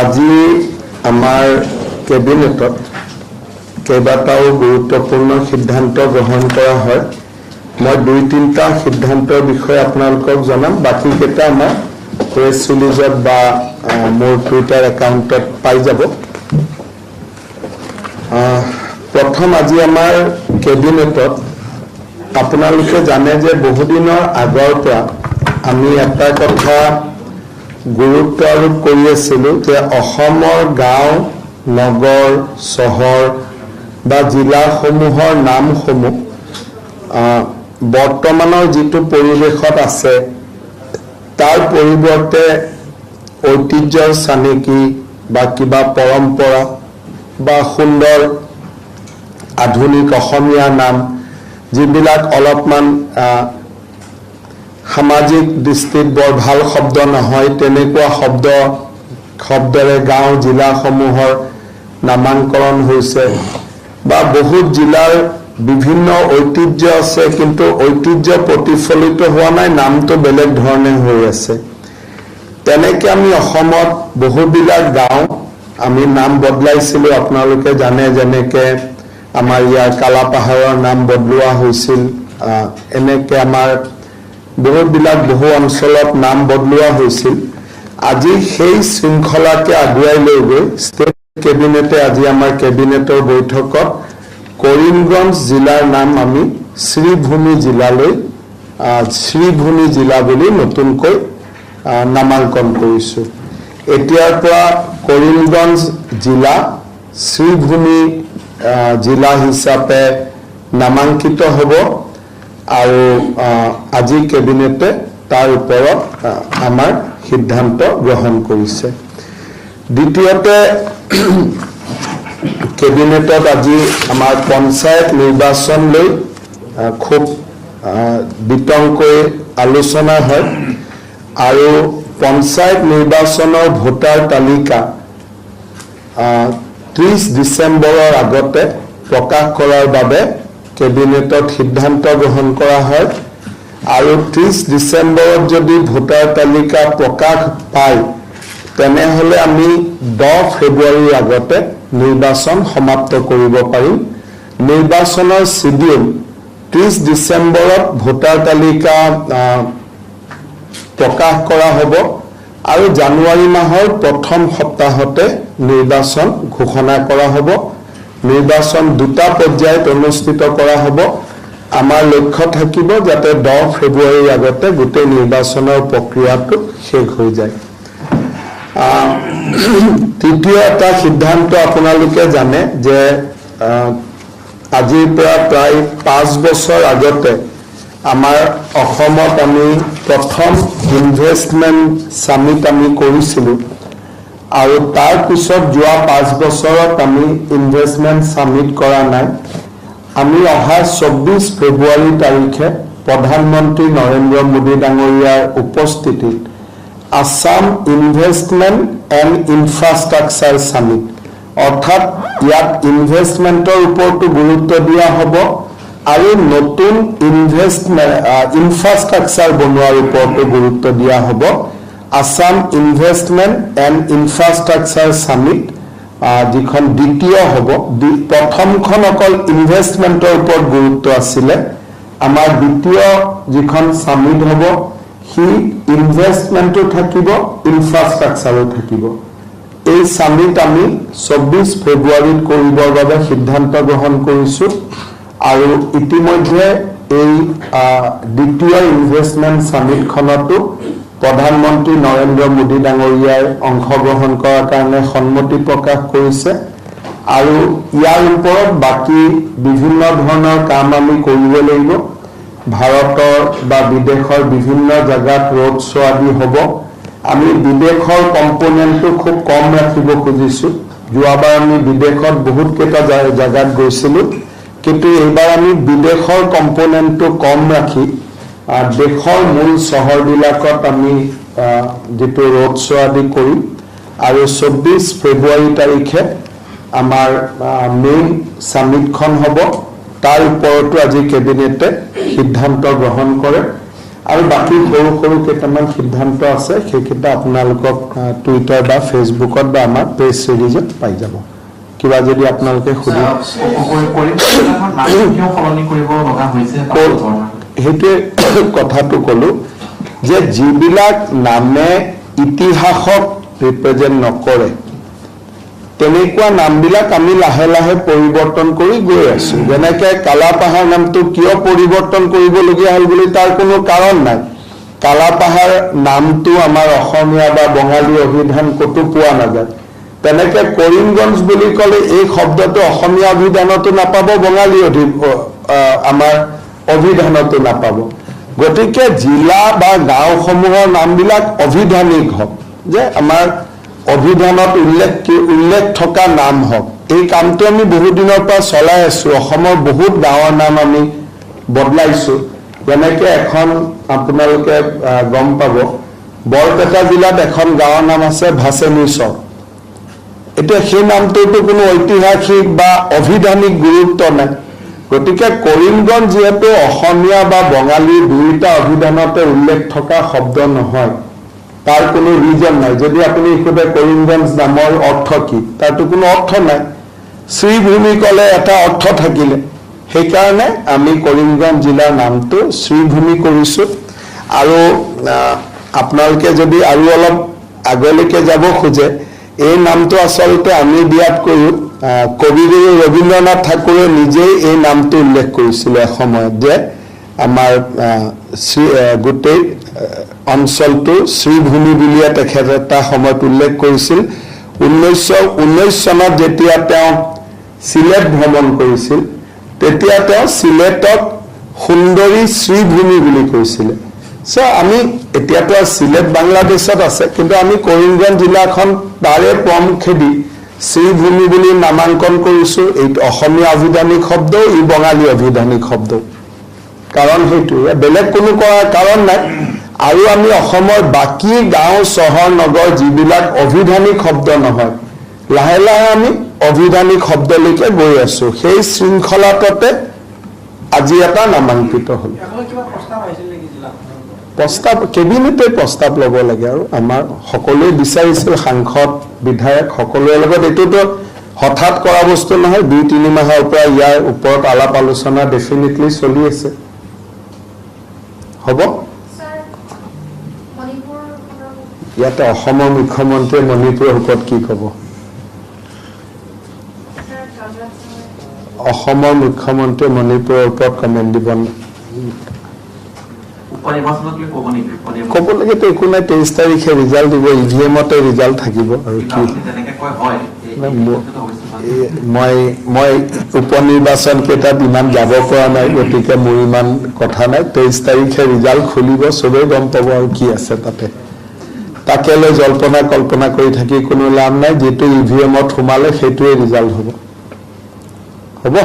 আজি আমাৰ কেবিনেটত কেইবাটাও গুৰুত্বপূৰ্ণ সিদ্ধান্ত গ্ৰহণ কৰা হয়। মই দুই তিনিটা সিদ্ধান্তৰ বিষয়ে আপোনালোকক জনাম। বাকীকেইটা আমাৰ প্ৰেছ ৰিলিজত বা মোৰ টুইটাৰ একাউণ্টত পাই যাব। প্ৰথম আজি আমাৰ কেবিনেটত আপোনালোকে জানে যে বহুদিনৰ আগৰ পৰা আমি এটা কথা গুৰুত্ব আৰোপ কৰি আছিলোঁ যে অসমৰ গাঁও নগৰ চহৰ বা জিলাসমূহৰ নামসমূহ বৰ্তমানৰ যিটো পৰিৱেশত আছে তাৰ পৰিৱৰ্তে ঐতিহ্যৰ চানেকি বা কিবা পৰম্পৰা বা সুন্দৰ আধুনিক অসমীয়া নাম যিবিলাক অলপমান সামাজিক দৃষ্টিত বৰ ভালো শব্দ নহয়, তেনেকুৱা শব্দ, শব্দৰে গাঁও, জিলাসমূহৰ নামাংকৰণ হৈছে। বা বহুত জিলাৰ বিভিন্ন ঐতিহ্য আছে, কিন্তু ঐতিহ্য প্ৰতিফলিত হোৱা নাই, নামটো বেলেগ ধৰণে হৈ আছে। তেনেকে আমি অসমত বহুবিলাক গাঁও, আমি নাম বদলাইছিলোঁ। আপোনালোকে জানে যেনেকে আমাৰ ইয়াৰ কালাপাহাৰৰ নাম বদলোৱা হৈছিল এনেকে আমাৰ বহুতবিলাক বহু অঞ্চলত নাম বদলোৱা হৈছিল। আজি সেই শৃংখলাকে আগুৱাই লৈ গৈ ষ্টেট কেবিনেটে আজি আমাৰ কেবিনেটৰ বৈঠকত কৰিমগঞ্জ জিলাৰ নাম আমি শ্ৰীভূমি জিলালৈ শ্ৰীভূমি জিলা বুলি নতুনকৈ আহ, নামাংকন কৰিছোঁ। এতিয়াৰ পৰা কৰিমগঞ্জ জিলা শ্ৰীভূমি জিলা হিচাপে নামাংকিত হ'ব আৰু আজি কেবিনেটে তাৰ ওপৰত আমাৰ সিদ্ধান্ত গ্ৰহণ কৰিছে। দ্বিতীয়তে, কেবিনেটত আজি আমাৰ পঞ্চায়ত নিৰ্বাচন লৈ খুব বিতংকৈ আলোচনা হয়। আৰু পঞ্চায়ত নিৰ্বাচনৰ ভোটাৰ তালিকা ত্ৰিছ ডিচেম্বৰৰ আগতে প্ৰকাশ কৰাৰ বাবে কেবিনেটত সিদ্ধান্ত গ্ৰহণ কৰা হয়। আৰু ত্ৰিছ ডিচেম্বৰত যদি ভোটাৰ তালিকা প্ৰকাশ পায় তেনেহ'লে আমি দহ ফেব্ৰুৱাৰীৰ আগতে নিৰ্বাচন সমাপ্ত কৰিব পাৰিম। নিৰ্বাচনৰ চিডিউল ত্ৰিছ ডিচেম্বৰত ভোটাৰ তালিকা প্ৰকাশ কৰা হ'ব আৰু জানুৱাৰী মাহৰ প্ৰথম সপ্তাহতে নিৰ্বাচন ঘোষণা কৰা হ'ব। নিৰ্বাচন দুটা পৰ্যায়ত অনুষ্ঠিত কৰা হ'ব। আমাৰ লক্ষ্য থাকিব যাতে দহ ফেব্ৰুৱাৰীৰ আগতে গোটেই নিৰ্বাচনৰ প্ৰক্ৰিয়াটো শেষ হৈ যায়। তৃতীয় এটা সিদ্ধান্ত আপোনালোকে জানে যে আজিৰ পৰা প্ৰায় পাঁচ বছৰ আগতে আমাৰ অসমত আমি প্ৰথম ইনভেষ্টমেণ্ট চামিট আমি কৰিছিলোঁ আৰু তাৰ পিছত যোৱা পাঁচ বছৰত আমি ইনভেষ্টমেণ্ট চামিট কৰা নাই। আমি অহা চৌব্বিছ ফেব্ৰুৱাৰী তাৰিখে প্ৰধানমন্ত্ৰী নৰেন্দ্ৰ মোদী ডাঙৰীয়াৰ উপস্থিতিত Assam investment and infrastructure summit অৰ্থাৎ ইয়াত ইনভেষ্টমেণ্টৰ ওপৰতো গুৰুত্ব দিয়া হ'ব আৰু নতুন ইনভেষ্টমেণ্ট ইনফ্ৰাষ্ট্ৰাকচাৰ বনোৱাৰ ওপৰতো গুৰুত্ব দিয়া হ'ব। Assam investment and infrastructure summit যিখন দ্বিতীয় হ'ব প্ৰথমখন অকল ইনভেষ্টমেণ্টৰ ওপৰত গুৰুত্ব আছিলে। আমাৰ দ্বিতীয় যিখন চামিট হ'ব, সি ইনভেষ্টমেণ্টো থাকিব ইনফ্ৰাষ্ট্ৰাকচাৰো থাকিব। এই চামিট আমি চৌব্বিছ ফেব্ৰুৱাৰীত কৰিবৰ বাবে সিদ্ধান্ত গ্ৰহণ কৰিছোঁ আৰু ইতিমধ্যে এই দ্বিতীয় ইনভেষ্টমেণ্ট চামিটখনতো প্ৰধানমন্ত্ৰী নৰেন্দ্ৰ মোদী ডাঙৰীয়াই অংশগ্ৰহণ কৰাৰ কাৰণে সন্মতি প্ৰকাশ কৰিছে। আৰু ইয়াৰ ওপৰত বাকী বিভিন্ন ধৰণৰ কাম আমি কৰিব লাগিব। ভাৰতৰ বা বিদেশৰ বিভিন্ন জেগাত ৰোড শ্ব' আদি হ'ব। আমি বিদেশৰ কম্পনেণ্টটো খুব কম ৰাখিব খুজিছোঁ। যোৱাবাৰ আমি বিদেশত বহুত কেইটা জা- জেগাত গৈছিলোঁ। কিন্তু এইবাৰ আমি বিদেশৰ কম্পনেণ্টটো কম ৰাখি দেশৰ মূল চহৰবিলাকত আমি যিটো ৰোড শ্ব' আদি কৰিম আৰু চৌব্বিছ ফেব্ৰুৱাৰী তাৰিখে আমাৰ মেইন চামিটখন হ'ব তাৰ ওপৰতো আজি কেবিনেটে সিদ্ধান্ত গ্ৰহণ কৰে আৰু বাকী সৰু সৰু কেইটামান সিদ্ধান্ত আছে সেইকেইটা আপোনালোকক টুইটাৰ বা ফেচবুকত বা আমাৰ প্ৰেছ ৰিলিজত পাই যাব কিবা যদি আপোনালোকে সুধি সেইটোৱে কথাটো ক'লো যে যিবিলাক নামে ইতিহাসক ৰিপ্ৰেজেণ্ট নকৰে, তেনেকুৱা নামবিলাক আমি লাহে লাহে পৰিৱৰ্তন কৰি গৈ আছো। যেনেকে কালাপাহাৰ নামটো কিয় পৰিৱৰ্তন কৰিবলগীয়া হ'ল বুলি তাৰ কোনো কাৰণ নাই। কালাপাহাৰ নামটো আমাৰ অসমীয়া বা বঙালী অভিধান ক'তো পোৱা নাযায়। তেনেকে কৰিমগঞ্জ বুলি ক'লে এই শব্দটো অসমীয়া অভিধানতো নাপাব, বঙালী অধি আমাৰ অভিধানতো নাপাব। গতিকে জিলা বা গাঁওসমূহৰ নামবিলাক অভিধানিক হওক, যে আমাৰ অভিধানত উল্লেখ উল্লেখ থকা নাম হওক, এই কামটো আমি বহু দিনৰ পৰা চলাই আছো। অসমৰ বহুত গাঁৱৰ নাম আমি বদলাইছো। যেনেকে এখন আপোনালোকে গম পাব, বৰপেটা জিলাত এখন গাঁৱৰ নাম আছে ভাচেনিচৰ এতিয়া সেই নামটোতো কোনো ঐতিহাসিক বা অভিধানিক গুৰুত্ব নাই। গতিকে কৰিমগঞ্জ যিহেতু অসমীয়া বা বঙালী দুয়োটা অভিধানতে উল্লেখ থকা শব্দ নহয়। তাৰ কোনো ৰিজন নাই। যদি আপুনি সোধে কৰিমগঞ্জ নামৰ অৰ্থ কি, তাৰতো কোনো অৰ্থ নাই। শ্ৰীভূমি ক'লে এটা অৰ্থ থাকিলে। সেইকাৰণে আমি কৰিমগঞ্জ জিলাৰ নামটো শ্ৰীভূমি কৰিছোঁ। আৰু আপোনালোকে যদি আৰু অলপ আগলৈকে যাব খোজে, এই নামটো আচলতে আমি দিয়াতকৈও আহ, কবিগুৰু ৰবীন্দ্ৰনাথ ঠাকুৰে নিজেই এই নামটো উল্লেখ কৰিছিলে এসময়ত যে আমাৰ শ্ৰী গোটেই অঞ্চলটো শ্ৰীভূমি বুলিয়ে তেখেতে এটা সময়ত উল্লেখ কৰিছিল। ঊনৈছশ ঊনৈছ চনত যেতিয়া তেওঁ চিলেট ভ্ৰমণ কৰিছিল তেতিয়া তেওঁ চিলেটক সুন্দৰী শ্ৰীভূমি বুলি কৈছিলে। চ' আমি এতিয়াতো চিলেট বাংলাদেশত আছে কিন্তু আমি কৰিমগঞ্জ জিলাখন তাৰে প্ৰমুখেদি শ্ৰীভূমি বুলি নামাংকন কৰিছো এইটো অসমীয়া অভিধানিক শব্দ ই বঙালী অভিধানিক শব্দ। কাৰণ সেইটোৱে বেলেগ কোনো কৰাৰ কাৰণ নাই। আৰু আমি অসমৰ বাকী গাঁও, চহৰ, নগৰ যিবিলাক অভিধানিক শব্দ নহয়, লাহে লাহে আমি অভিধানিক শব্দলৈকে গৈ আছো। সেই শৃংখলাটোতে আজি এটা নামাংকিত হ'ল। প্ৰস্তাৱ কেবিনেটে প্ৰস্তাৱ ল'ব লাগে আৰু আমাৰ সকলোৱে বিচাৰিছিল সাংসদ বিধায়ক সকলোৰে লগত। এইটোতো হঠাৎ কৰা বস্তু নহয় দুই তিনি মাহৰ পৰা ইয়াৰ ওপৰত আলাপ আলোচনা ডেফিনেটলি চলি আছে। হ'ব? ইয়াতে অসমৰ মুখ্যমন্ত্ৰীয়ে মণিপুৰৰ ওপৰত কি ক'ব? অসমৰ মুখ্যমন্ত্ৰীয়ে মণিপুৰৰ ওপৰত কমেণ্ট দিব কিবা ক'বলগীয়াতো একো নাই তেইছ তাৰিখে ৰিজাল্ট দিব ই ভি এমতে ৰিজাল্ট থাকিব আৰু কি। মই মই উপ নিৰ্বাচন কেইটাত ইমান যাব পৰা নাই গতিকে মোৰ ইমান কথা নাই। তেইছ তাৰিখে ৰিজাল্ট খুলিব চবেই গম পাব আৰু কি আছে তাতে। তাকে লৈ জল্পনা কল্পনা কৰি থাকি কোনো লাভ নাই যিটো ই ভি এমত সোমালে সেইটোৱে ৰিজাল্ট হ'ব। হ'ব?